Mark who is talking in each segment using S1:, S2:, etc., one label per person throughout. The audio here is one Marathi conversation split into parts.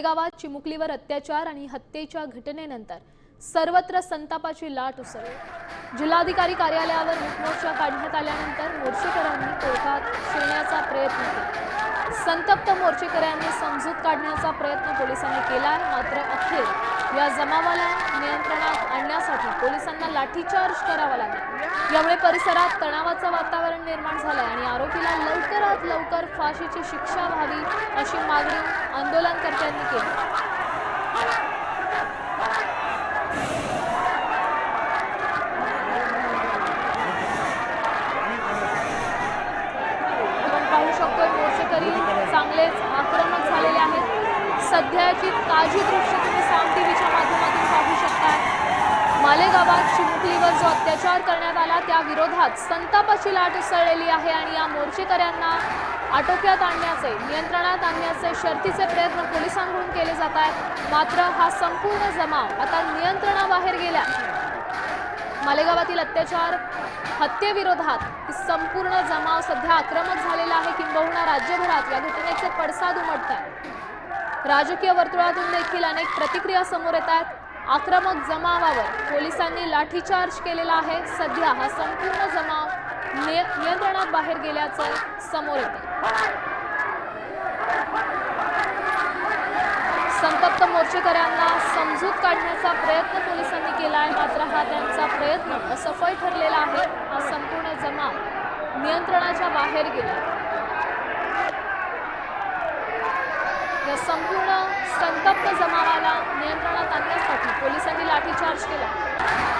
S1: मालेगावात चिमुकलीवर अत्याचार आणि हत्येच्या घटनेनंतर सर्वत्र संतापाची लाट उसळली. जिल्हाधिकारी कार्यालयावर मुखमोर्चा काढण्यात आल्यानंतर मोर्चेकऱ्यांनी कोर्टात शिरण्याचा प्रयत्न केला. संतप्त मोर्चेकऱ्यांनी समजूत काढण्याचा प्रयत्न पोलिसांनी केला मात्र अखेर या जमावाला नियंत्रणात आणण्यासाठी पोलिसांना लाठीचार्ज करावा लागला. यामुळे परिसरात तणावाचं वातावरण निर्माण झालंय आणि आरोपीला लवकरात लवकर फाशीची शिक्षा व्हावी अशी मागणी आंदोलनकर्त्यांनी केली. आपण पाहू शकतो मोर्चेकरी चांगलेच आक्रमक झालेले आहेत. सध्याची ताजी दृश्य तुम्ही साम टीव्हीच्या माध्यमातून पाहू शकता. मालेगावात चिमुकलीवर जो अत्याचार करण्यात आला त्या विरोधात संतापाची लाट उसळलेली आहे आणि या मोर्चेकऱ्यांना आटोक्यात आणण्याचे नियंत्रणात आणण्याचे शर्तीचे प्रयत्न पोलिसांकडून केले जात आहेत. मात्र हा संपूर्ण जमाव आता नियंत्रणाबाहेर गेला मालेगावातील अत्याचार हत्येविरोधात संपूर्ण जमाव सध्या आक्रमक झालेला आहे. किंबहुना राज्यभरात या घटनेचे पडसाद उमटत आहेत राजकीय वर्तुळातून देखील अनेक प्रतिक्रिया समोर येत आहेत. आक्रमक जमावावर पोलिसांनी लाठीचार्ज केलेला आहे. सध्या हा संपूर्ण जमाव निय- नियंत्रणात बाहेर गेल्याचं समोर येतं संतप्त मोर्चेकऱ्यांना समजूत काढण्याचा प्रयत्न पोलिसांनी केला आहे मात्र हा त्यांचा प्रयत्न असफल ठरलेला आहे हा संपूर्ण जमाव नियंत्रणाच्या बाहेर गेला. या संपूर्ण संतप्त जमावाला नियंत्रणात आणण्यासाठी पोलिसांनी लाठीचार्ज केला.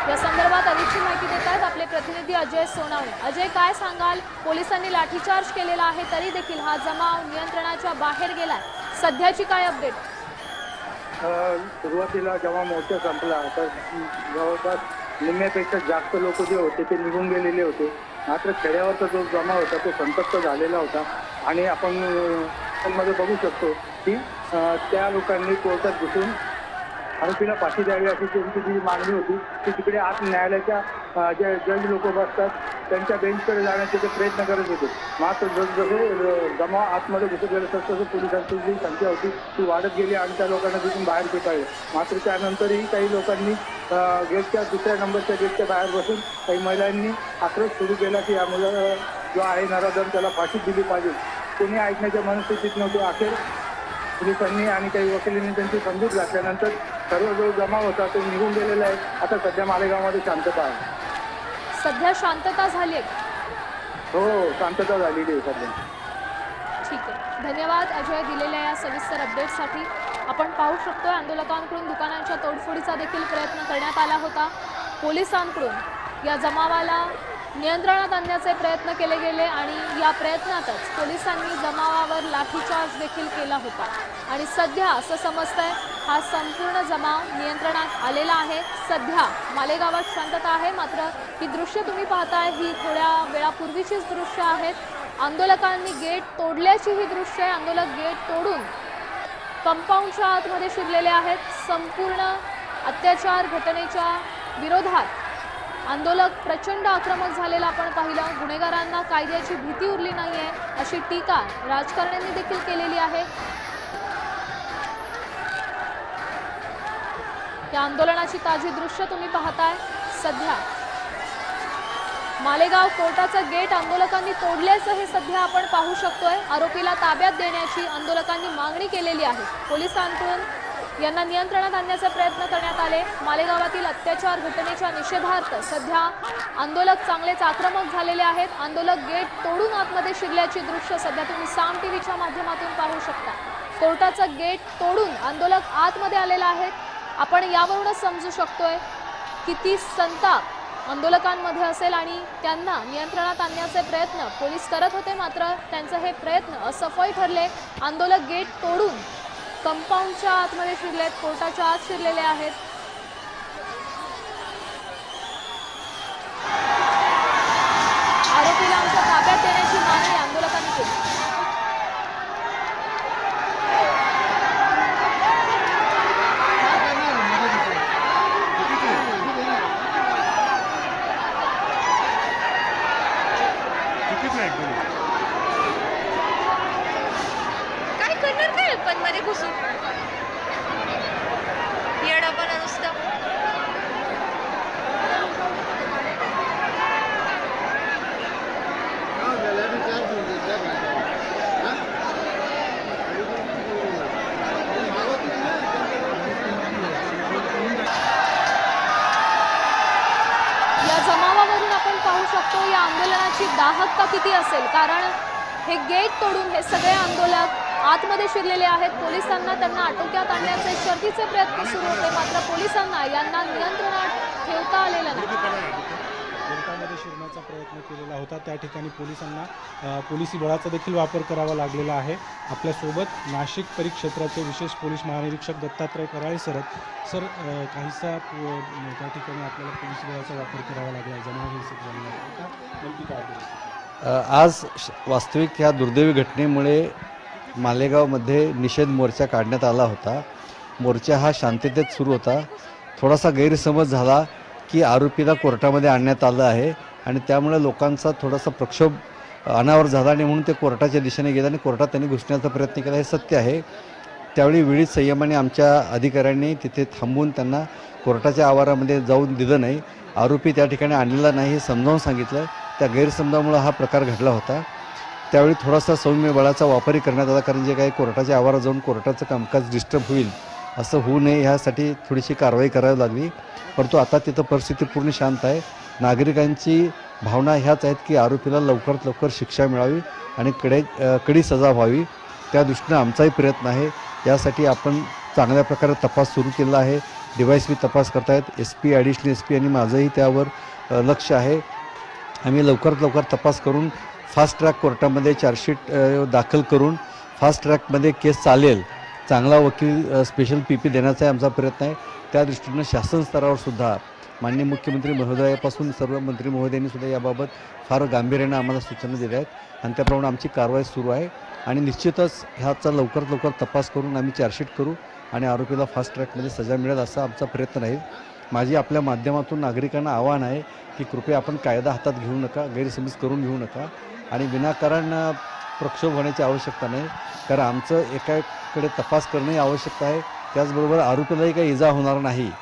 S1: या संदर्भात अधिकची माहिती देत आहेत आपले प्रतिनिधी अजय सोनावणे. अजय काय सांगाल? पोलिसांनी लाठीचार्ज केलेला आहे तरी देखील हा जमाव नियंत्रणाच्या बाहेर गेलाय. सध्याची काय अपडेट
S2: सुरुवातीला जेव्हा मोर्चा संपला तर जवळपास निम्म्यापेक्षा जास्त लोक जे होते ते निघून गेलेले होते. मात्र खेड्यावरचा जो जमा होता तो संतप्त झालेला होता. आणि आपण मध्ये बघू शकतो की त्या लोकांनी कोर्टात घुसून आरोपीला फाशी द्यावी अशी त्यांची जी मागणी होती ती तिकडे आत न्यायालयाच्या जे जज लोक बसतात त्यांच्या बेंचकडे जाण्याचे ते प्रयत्न करत होते. मात्र जसजसे जमा आतमध्ये घुसत गेले तसं पोलिसांची जी संख्या होती ती वाढत गेली आणि त्या लोकांना तिथून बाहेर फेकाळले मात्र त्यानंतरही काही लोकांनी गेटच्या दुसऱ्या नंबरच्या गेटच्या बाहेर बसून काही महिलांनी आक्रोश सुरू केला की या मुलं जो आहे नराधन त्याला फाशी दिली पाहिजे. कोणी ऐकण्याच्या मनस्थितीत नव्हती अखेर. पोलिसांनी आणि काही वकिलांनी त्यांची समजूत घातल्यानंतर सर्व जो जमा होता तो निघून गेलेला आहे. आता सध्या मालेगावमध्ये शांतता आहे.
S1: सध्या शांतता झाली आहे
S2: हो शांतता झालेली आहे सध्या.
S1: ठीक आहे. धन्यवाद अजय दिलेल्या या सविस्तर अपडेटसाठी आपण पाहू शकतो आंदोलकांकडून दुकानांच्या तोडफोडीचा देखील प्रयत्न करण्यात आला होता. पोलिसांकडून या जमावाला नियंत्रणात आणण्याचे प्रयत्न केले गेले आणि या प्रयत्नातच पोलिसांनी जमावावर लाठीचार्ज देखील केला होता. आणि सध्या असं समजतंय हा संपूर्ण जमाव नियंत्रणात आलेला आहे. सध्या मालेगावात शांतता आहे मात्र ही दृश्य तुम्ही पाहताय ही थोड्या वेळापूर्वीचीच दृश्य आहेत. आंदोलकांनी गेट तोडल्याची ही दृश्य आहे. आंदोलक गेट तोडून कंपाऊंडच्या आतमध्ये शिरलेले आहेत. संपूर्ण अत्याचार घटनेच्या विरोधात आंदोलक प्रचंड आक्रमक झालेला आपण पाहिलं. गुन्हेगारांना कायद्याची भीती उरली नाही आहे अशी टीका राजकारण्यांनी देखील केलेली आहे. या आंदोलनाची ताजी दृश्य तुम्ही पाहताय. सध्या मालेगाव कोर्टाचं गेट आंदोलकांनी तोडल्याचं हे सध्या आपण पाहू शकतोय. आरोपीला ताब्यात देण्याची आंदोलकांनी मागणी केलेली आहे. पोलिसांकडून यांना नियंत्रणात आणण्याचे प्रयत्न करण्यात आले. मालेगावातील अत्याचार घटनेच्या निषेधार्थ सध्या आंदोलक चांगलेच आक्रमक झालेले आहेत. आंदोलक गेट तोडून आतमध्ये शिरल्याची दृश्य सध्या तुम्ही साम टीव्हीच्या माध्यमातून पाहू शकता. कोर्टाचं गेट तोडून आंदोलक आतमध्ये आलेला आहे. आपण यावरूनच समजू शकतोय किती संताप आंदोलकांमध्ये असेल आणि त्यांना नियंत्रणात आणण्याचे प्रयत्न पोलीस करत होते मात्र त्यांचे हे प्रयत्न असफल ठरले. आंदोलक गेट तोडून कंपाऊंडच्या आतमध्ये शिरलेत कोर्टाच्या आत शिरलेले आहेत आरोपीला आमच्या ताब्यात देण्याची मागणी आंदोलकांनी केली
S3: चुकीचं आहे एकदम
S4: काय करणार काय पण मध्ये घुसून
S1: दाहकता किती असेल? कारण हे गेट तोडून हे सगळे आंदोलक आतमध्ये शिरलेले आहेत. पोलिसांना त्यांना आटोक्यात आणण्याचे शर्थीचे प्रयत्न सुरू होते. मात्र पोलिसांना यांना नियंत्रणात ठेवता आलेलं नाही.
S4: कोर्टामध्ये शिरण्याचा प्रयत्न केलेला होता. त्या ठिकाणी पोलिसांना पोलिसी बळाचा देखील वापर करावा लागलेला आहे. आपल्यासोबत नाशिक परिक्षेत्राचे विशेष पोलीस महानिरीक्षक दत्तात्रय कराळे सर. सर काहीसा त्या ठिकाणी आपल्याला पोलिसी बळाचा वापर करावा लागला आहे. जमाव
S5: आज श- वास्तविक ह्या दुर्दैवी घटनेमुळे मालेगावमध्ये निषेध मोर्चा काढण्यात आला होता. मोर्चा हा शांततेत सुरू होता. थोडासा गैरसमज झाला की आरोपीला कोर्टामध्ये आणण्यात आलं आहे आणि त्यामुळे लोकांचा थोडासा प्रक्षोभ अनावर झाला आणि म्हणून ते कोर्टाच्या दिशेने गेले आणि कोर्टात त्यांनी घुसण्याचा प्रयत्न केला हे सत्य आहे. त्यावेळी वेळीच संयमाने आमच्या अधिकाऱ्यांनी तिथे थांबून त्यांना कोर्टाच्या आवारामध्ये जाऊन दिलं नाही. आरोपी त्या ठिकाणी आणलेला नाही हे समजावून सांगितलं. त्या गैरसमजामुळं हा प्रकार घडला होता. त्यावेळी थोडासा सौम्य बळाचा वापरही करण्यात आला कारण जे काही कोर्टाच्या आवारात जाऊन कोर्टाचं कामकाज डिस्टर्ब होईल असं होऊ नये ह्यासाठी थोडीशी कारवाई करावी लागली. परंतु आता तिथं परिस्थिती पूर्ण शांत आहे. नागरिकांची भावना ह्याच आहेत की आरोपीला लवकरात लवकर शिक्षा मिळावी आणि कडे कडी सजा व्हावी. त्या दृष्टीनं आमचाही प्रयत्न आहे. यासाठी आपण चांगल्या प्रकारे तपास सुरू केलेला आहे. डिवायस बी तपास करतायत. S P additional S P आणि माझंही त्यावर लक्ष आहे. आम्ही लवकरात लवकर तपास करून फास्ट ट्रॅक कोर्टामध्ये चार्जशीट दाखल करून फास्ट ट्रॅकमध्ये केस चालेल चांगला वकील स्पेशल पी पी देण्याचा आमचा प्रयत्न आहे. त्या दृष्टीनं शासन स्तरावर सुद्धा माननीय मुख्यमंत्री महोदयापासून सर्व मंत्री महोदयांनी सुद्धा याबाबत फार गांभीर्यानं आम्हाला सूचना दिल्या आहेत आणि त्याप्रमाणे आमची कारवाई सुरू आहे. आणि निश्चितच ह्याचा लवकरात लवकर तपास करून आम्ही चार्जशीट करू आणि आरोपीला फास्ट ट्रॅकमध्ये सजा मिळेल असा आमचा प्रयत्न राहील. माझी आपल्या माध्यमातून नागरिकांना आव्हान आहे की कृपया आपण कायदा हातात घेऊ नका गैरसमज करून घेऊ नका आणि विनाकारण प्रक्षोभ होण्याची आवश्यकता नाही. कारण आमचं एकाकडे तपास करणंही आवश्यकता आहे. त्याचबरोबर आरोपीलाही काही इजा होणार नाही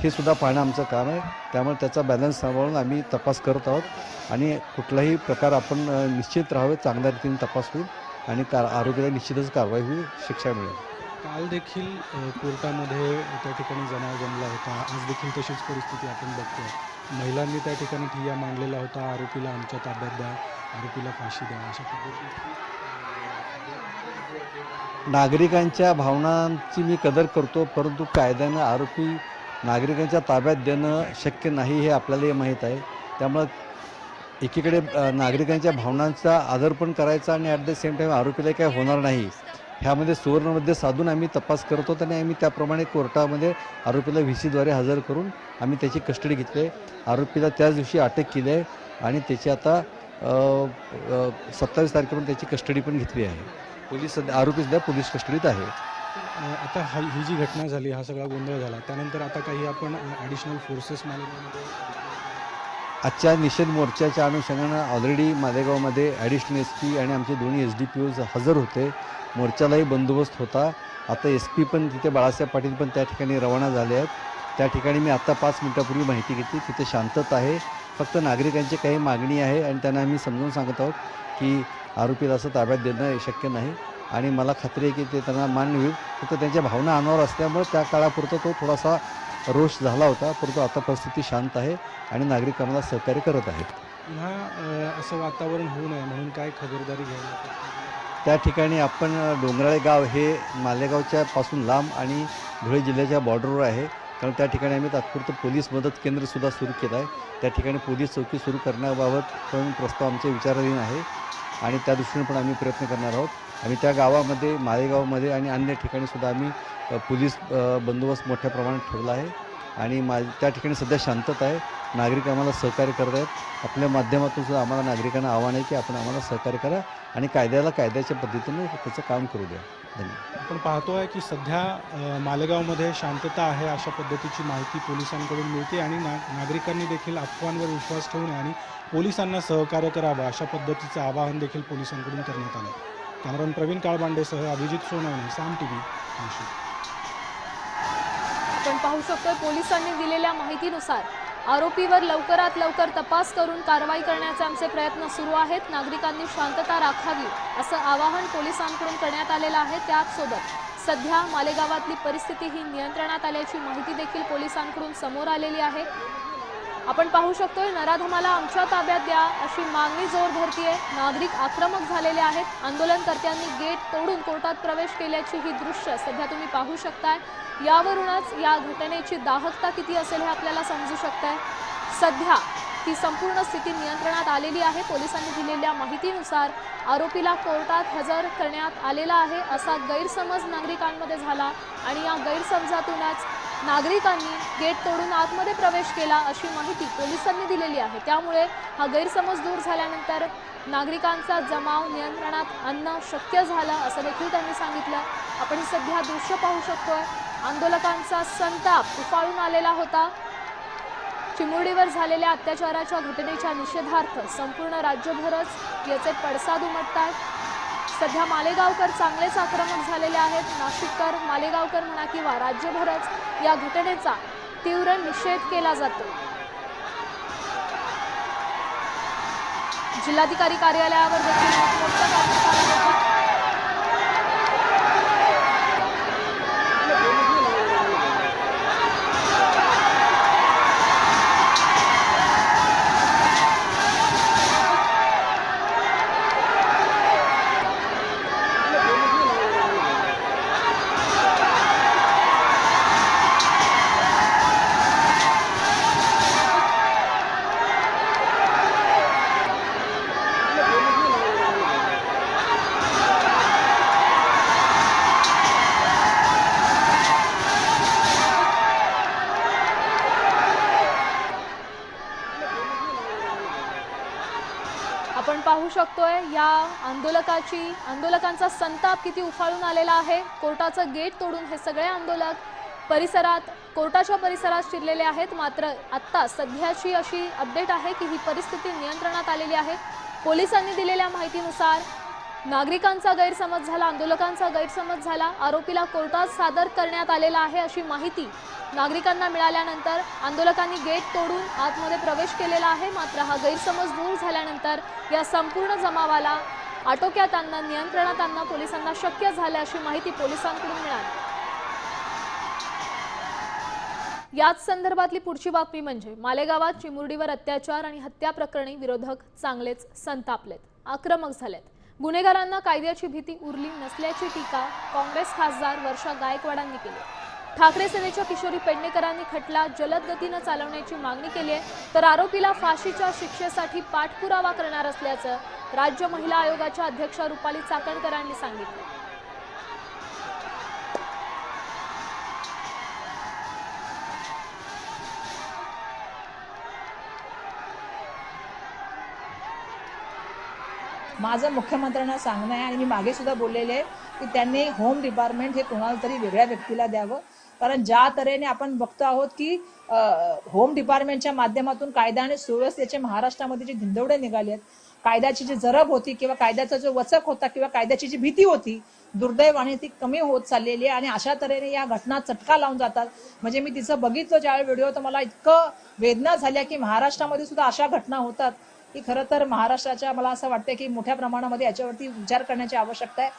S5: हे सुद्धा पाहणं आमचं काम आहे. त्यामुळे त्याचा बॅलन्स सांभाळून आम्ही तपास करत आहोत आणि कुठलाही प्रकार आपण निश्चित राहावे चांगल्या रीतीने तपास होईल आणि का आरोग्याला निश्चितच कारवाई होईल शिक्षा मिळेल.
S4: काल देखील कोर्टामध्ये त्या ठिकाणी जमाव जमला होता. आज देखील तशीच परिस्थिती आपण बघतोय. महिलांनी त्या ठिकाणी ठिय्या मांडलेला होता. आरोपीला आमच्या ताब्यात द्या आरोपीला फाशी द्या अशा पद्धतीची
S5: नागरिकांच्या भावनांची मी कदर करतो परंतु कायद्यानं आरोपी नागरिकांच्या ताब्यात देणं शक्य नाही हे आपल्यालाही माहीत आहे. त्यामुळं एकीकडे नागरिकांच्या भावनांचा आदर पण करायचा आणि ॲट द सेम टाईम आरोपीला काही होणार नाही. ह्यामध्ये सुवर्णमध्ये साधून आम्ही तपास करतो आणि आम्ही त्याप्रमाणे कोर्टामध्ये आरोपीला व्ही सीद्वारे हजर करून आम्ही त्याची कस्टडी घेतली. आहे आरोपीला त्याच दिवशी अटक केली आहे आणि त्याची आता सत्तावीस तारखेपर्यंत त्याची कस्टडी पण घेतली आहे. पोलीस सध्या आरोपी सध्या पोलीस कस्टडीत आहे.
S4: आता हा ही जी घटना झाली हा सगळा गोंधळ झाला. त्यानंतर आता काही आपण ॲडिशनल फोर्सेस मॅनेजमेंट
S5: आजच्या निषेध मोर्चाच्या अनुषंगानं ऑलरेडी मालेगावमध्ये ॲडिशनल एस पी आणि आमचे दोन्ही एस डी पी ओज हजर होते. मोर्चालाही बंदोबस्त होता. आता एस पी पण तिथे बाळासाहेब पाटील पण त्या ठिकाणी रवाना झाले आहेत. त्या ठिकाणी मी आत्ता पाच मिनटापूर्वी माहिती घेतली. तिथे शांतता आहे. फक्त नागरिकांची काही मागणी आहे आणि त्यांना आम्ही समजावून सांगत आहोत की आरोपीला असं ताब्यात देणं शक्य नाही. आणि मला खात्री आहे की ते त्यांना मान्य होईल. फक्त त्यांच्या भावना अनावर असल्यामुळे त्या काळापुरतं तो थोडासा रोष झाला होता परंतु आता परिस्थिती शांत आहे आणि नागरिक आम्हाला सहकार्य करत आहेत.
S4: पुन्हा अ, असं वातावरण होऊ नये म्हणून काय खबरदारी घ्यायला?
S5: त्या ठिकाणी आपण डोंगराळे गाव हे मालेगावच्या पासून लांब आणि धुळे जिल्ह्याच्या बॉर्डरवर आहे. कारण त्या ठिकाणी आम्ही तात्पुरतं पोलीस मदत केंद्रसुद्धा सुरू केलं आहे. त्या ठिकाणी पोलीस चौकी सुरू करण्याबाबत पण प्रस्ताव आमच्या विचाराधीन आहे. आणि त्या दृष्टीने पण आम्ही प्रयत्न करणार आहोत. आम्ही त्या गावामध्ये मालेगावमध्ये आणि अन्य ठिकाणीसुद्धा आम्ही पोलीस बंदोबस्त मोठ्या प्रमाणात ठेवला आहे. आणि मा त्या ठिकाणी सध्या शांतता आहे. नागरिक आम्हाला सहकार्य करत आहेत. आपल्या माध्यमातून सुद्धा आम्हाला नागरिकांना आव्हान आहे की आपण आम्हाला सहकार्य करा आणि कायद्याला कायद्याच्या पद्धतीने त्याचं काम करू द्या. धन्यवाद.
S4: आपण पाहतो आहे की सध्या मालेगावमध्ये शांतता आहे अशा पद्धतीची माहिती पोलिसांकडून मिळते आणि ना नागरिकांनी देखील अफवांवर विश्वास ठेवणे आणि पोलिसांना सहकार्य करावं अशा पद्धतीचं आवाहन देखील पोलिसांकडून करण्यात आलं. कॅमेरॉन प्रवीण काळबांडेसह अभिजित सोनवणे साम टी व्ही नाशिक.
S1: आपण पाहू शकतोय पोलिसांनी दिलेल्या माहितीनुसार आरोपीवर लवकरात लवकर तपास करून कारवाई करण्याचे आमचे प्रयत्न सुरू आहेत. नागरिकांनी शांतता राखावी असं आवाहन पोलिसांकडून करण्यात आलेलं आहे. त्याचसोबत सध्या मालेगावातली परिस्थिती ही नियंत्रणात आल्याची माहिती देखील पोलिसांकडून समोर आलेली आहे. आपण पाहू शकतोय नराधमाला आमच्या ताब्यात द्या अशी मागणी जोर धरतीये. नागरिक आक्रमक झालेले आहेत. आंदोलनकर्त्यांनी गेट तोडून कोर्टात प्रवेश केल्याची ही दृश्य सध्या तुम्ही पाहू शकताय. यावरूनच या घटनेची दाहकता किती असेल हे आपल्याला समजू शकतंय. सध्या ती संपूर्ण स्थिती नियंत्रणात आलेली आहे. पोलिसांनी दिलेल्या माहितीनुसार आरोपीला कोर्टात हजर करण्यात आलेला आहे असा गैरसमज नागरिकांमध्ये झाला आणि या गैरसमजातूनच नागरिकांनी गेट तोडून आतमध्ये प्रवेश केला अशी माहिती पोलिसांनी दिलेली आहे. त्यामुळे हा गैरसमज दूर झाल्यानंतर नागरिकांचा जमाव नियंत्रणात आणणं शक्य झालं असं देखील त्यांनी सांगितलं. आपण सध्या दृश्य पाहू शकतोय. आंदोलकांचा संताप उफाळून आलेला होता. चिमुरडीवर झालेल्या अत्याचाराच्या घटनेच्या निषेधार्थ संपूर्ण राज्यभरच याचे पडसाद उमटतात सध्या मालेगावकर चांगलेच आक्रमक झालेले आहेत. नाशिककर मालेगावकर म्हणा किंवा राज्यभरच या घटनेचा तीव्र निषेध केला जातो. जिल्हाधिकारी कार्यालयावर देखील मोठमोठं करण्यात आलं होतं. आपण पाहू शकतोय या आंदोलकाची आंदोलकांचा संताप किती उफाळून आलेला आहे. कोर्टाचं गेट तोडून हे सगळे आंदोलक परिसरात कोर्टाच्या परिसरात शिरलेले आहेत. मात्र आत्ता सध्याची अशी अपडेट आहे की ही परिस्थिती नियंत्रणात आलेली आहे. पोलिसांनी दिलेल्या माहितीनुसार नागरिकांचा गैरसमज झाला आंदोलकांचा गैरसमज झाला. आरोपीला कोर्टात सादर करण्यात आलेला आहे अशी माहिती नागरिकांना मिळाल्यानंतर आंदोलकांनी गेट तोडून आतमध्ये प्रवेश केलेला आहे. मात्र हा गैरसमज दूर झाल्यानंतर या संपूर्ण जमावाला आटोक्यात आणणं नियंत्रणात आणणं पोलिसांना शक्य झालं अशी माहिती पोलिसांकडून मिळाली. याच संदर्भातली पुढची बातमी म्हणजे मालेगावात चिमुरडीवर अत्याचार आणि हत्या प्रकरणी विरोधक चांगलेच संतापलेत. आक्रमक झालेत. गुन्हेगारांना कायद्याची भीती उरली नसल्याची टीका काँग्रेस खासदार वर्षा गायकवाडांनी केली. ठाकरे सेनेच्या किशोरी पेडणेकरांनी खटला जलद गतीनं चालवण्याची मागणी केली आहे. तर आरोपीला फाशीच्या शिक्षेसाठी पाठपुरावा करणार असल्याचं राज्य महिला आयोगाच्या अध्यक्षा रुपाली चाकणकरांनी सांगितलं.
S6: माझं मुख्यमंत्र्यांना सांगणं आहे आणि मी मागे सुद्धा बोललेले आहे की त्यांनी होम डिपार्टमेंट हे कोणाला तरी वेगळ्या व्यक्तीला द्यावं. कारण ज्या तऱ्हेने आपण बघतो आहोत की होम डिपार्टमेंटच्या माध्यमातून कायदा आणि सुव्यवस्थेचे महाराष्ट्रामध्ये जे धिंदवडे निघाले आहेत कायद्याची जी जरब होती किंवा कायद्याचा जो वचक होता किंवा कायद्याची जी भीती होती दुर्दैवाने ती कमी होत चाललेली आहे आणि अशा तऱ्हेने या घटना चटका लावून जातात. म्हणजे मी तिचं बघितलं ज्यावेळी व्हिडिओ तर मला इतकं वेदना झाल्या की महाराष्ट्रामध्ये सुद्धा अशा घटना होतात की खरं तर महाराष्ट्राच्या मला असं वाटतं की मोठ्या प्रमाणामध्ये याच्यावरती विचार करण्याची आवश्यकता आहे.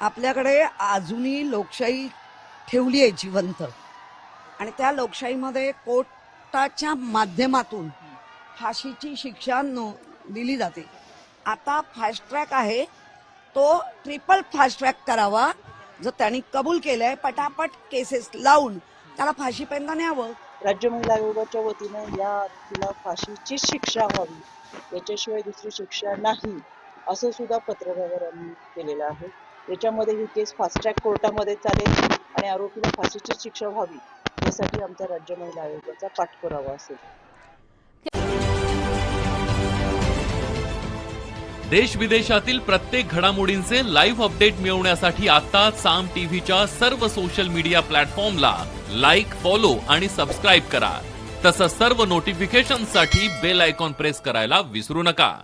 S7: आपल्याकडे अजूनही लोकशाही ठेवली आहे जिवंत. आणि त्या लोकशाहीमध्ये कोर्टाच्या माध्यमातून फाशीची शिक्षा नो दिली जाते. आता फास्ट ट्रॅक आहे. तो ट्रिपल फास्ट ट्रॅक करावा जो त्यांनी कबूल केलंय. पटापट केसेस लावून त्याला फाशीपर्यंत न्यावं.
S8: राज्य महिला आयोगाच्या वतीनं या तिला फाशीची शिक्षा व्हावी. याच्याशिवाय दुसरी शिक्षा नाही असं सुद्धा पत्रकारांनी केलेलं आहे. याच्यामध्ये ही केस फास्ट ट्रॅक कोर्टामध्ये चालेल. आणि आरोपीला फाशीची शिक्षा व्हावी यासाठी आमच्या राज्य महिला आयोगाचा पाठपुरावा असेल.
S9: देश विदेशातील प्रत्येक घडामोडींचे लाईव्ह अपडेट मिळवण्यासाठी आता साम टीव्हीच्या सर्व सोशल मीडिया प्लॅटफॉर्मला लाईक फॉलो आणि सबस्क्राईब करा. तसंच सर्व नोटिफिकेशनसाठी बेल आयकॉन प्रेस करायला विसरू नका.